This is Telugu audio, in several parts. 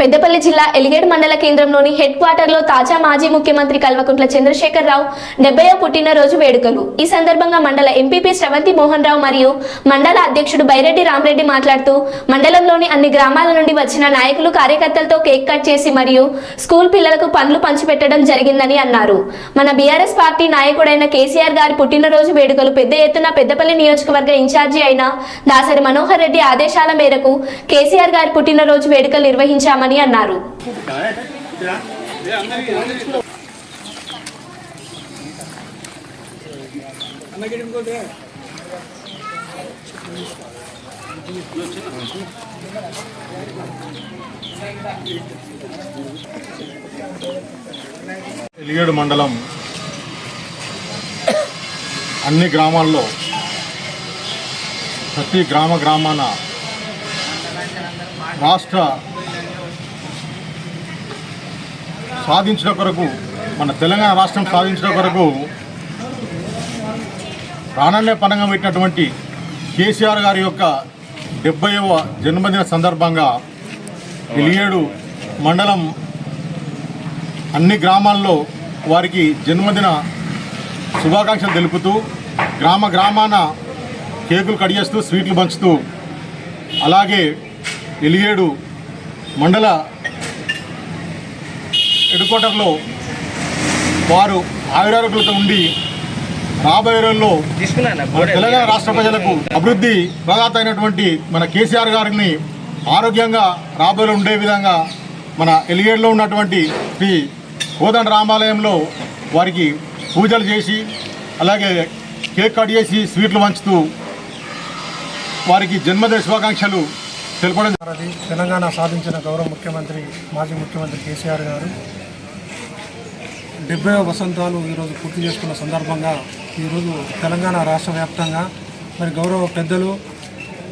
పెద్దపల్లి జిల్లా ఎలిగేడ్ మండల కేంద్రంలోని హెడ్ క్వార్టర్లో తాజా మాజీ ముఖ్యమంత్రి కల్వకుంట్ల చంద్రశేఖరరావు డెబ్బైవ పుట్టినరోజు వేడుకలు. ఈ సందర్భంగా మండల ఎంపీపీ శ్రవంతి మోహన్ రావు మరియు మండల అధ్యక్షుడు బైరెడ్డి రామరెడ్డి మాట్లాడుతూ మండలంలోని అన్ని గ్రామాల నుండి వచ్చిన నాయకులు కార్యకర్తలతో కేక్ కట్ చేసి మరియు స్కూల్ పిల్లలకు పండ్లు పంచిపెట్టడం జరిగిందని అన్నారు. మన బీఆర్ఎస్ పార్టీ నాయకుడైన కేసీఆర్ గారి పుట్టినరోజు వేడుకలు పెద్ద ఎత్తున పెద్దపల్లి నియోజకవర్గ ఇన్ఛార్జి అయిన దాసరి మనోహర్ రెడ్డి ఆదేశాల మేరకు కేసీఆర్ గారి పుట్టినరోజు వేడుకలు నిర్వహించామని అన్నారు. ఎలిగేడు మండలం అన్ని గ్రామాల్లో ప్రతి గ్రామ గ్రామాన రాష్ట్ర సాధించడం కొరకు మన తెలంగాణ రాష్ట్రం సాధించడం కొరకు ప్రాణాన్నే పనంగా పెట్టినటువంటి కేసీఆర్ గారి యొక్క డెబ్బైవ జన్మదిన సందర్భంగా ఏడు మండలం అన్ని గ్రామాల్లో వారికి జన్మదిన శుభాకాంక్షలు తెలుపుతూ గ్రామ గ్రామాన కేకులు కడిగేస్తూ స్వీట్లు పంచుతూ అలాగే ఎలిగేడు మండల హెడ్ క్వార్టర్లో వారు ఆయురారోగ్యాలతో ఉండి రాబోయే రోజుల్లో తెలంగాణ రాష్ట్ర ప్రజలకు అభివృద్ధి ప్రదాత అయినటువంటి మన కేసీఆర్ గారిని ఆరోగ్యంగా రాబోయే ఉండే విధంగా మన ఎలిగేడులో ఉన్నటువంటి శ్రీ కోదండ రామాలయంలో వారికి పూజలు చేసి అలాగే కేక్ కట్ చేసి స్వీట్లు పంచుతూ వారికి జన్మదిన శుభాకాంక్షలు తెలపడం తెలంగాణ సాధించిన గౌరవ ముఖ్యమంత్రి మాజీ ముఖ్యమంత్రి కేసీఆర్ గారు. డెబ్బై వసంతాలు ఈరోజు పూర్తి చేసుకున్న సందర్భంగా ఈరోజు తెలంగాణ రాష్ట్ర వ్యాప్తంగా మరి గౌరవ పెద్దలు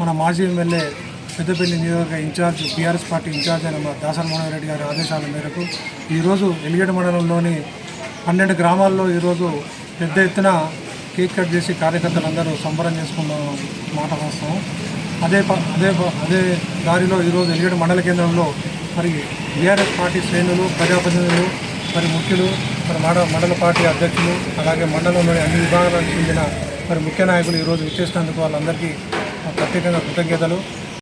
మన మాజీ ఎమ్మెల్యే పెద్దపల్లి నియోజక ఇన్ఛార్జ్ బీఆర్ఎస్ పార్టీ ఇన్ఛార్జ్ అయిన మా దాసరి మనోహర్ రెడ్డి గారి ఆదేశాల మేరకు ఈరోజు ఎలిగేడు మండలంలోని పన్నెండు గ్రామాల్లో ఈరోజు పెద్ద ఎత్తున కేక్ కట్ చేసి కార్యకర్తలందరూ సంబరం చేసుకున్న మాట వాస్తవం. అదే ప- అదే ప- అదే దారిలో ఈరోజు ఎలిగేడు మండల కేంద్రంలో మరి బీఆర్ఎస్ పార్టీ శ్రేణులు ప్రజాప్రతినిధులు మరి ముఖ్యులు మరి మండ మండల పార్టీ అధ్యక్షులు అలాగే మండలంలోని అన్ని విభాగాలకు చెందిన మరి ముఖ్య నాయకులు ఈరోజు ఇచ్చేసినందుకు వాళ్ళందరికీ ప్రత్యేకంగా కృతజ్ఞతలు.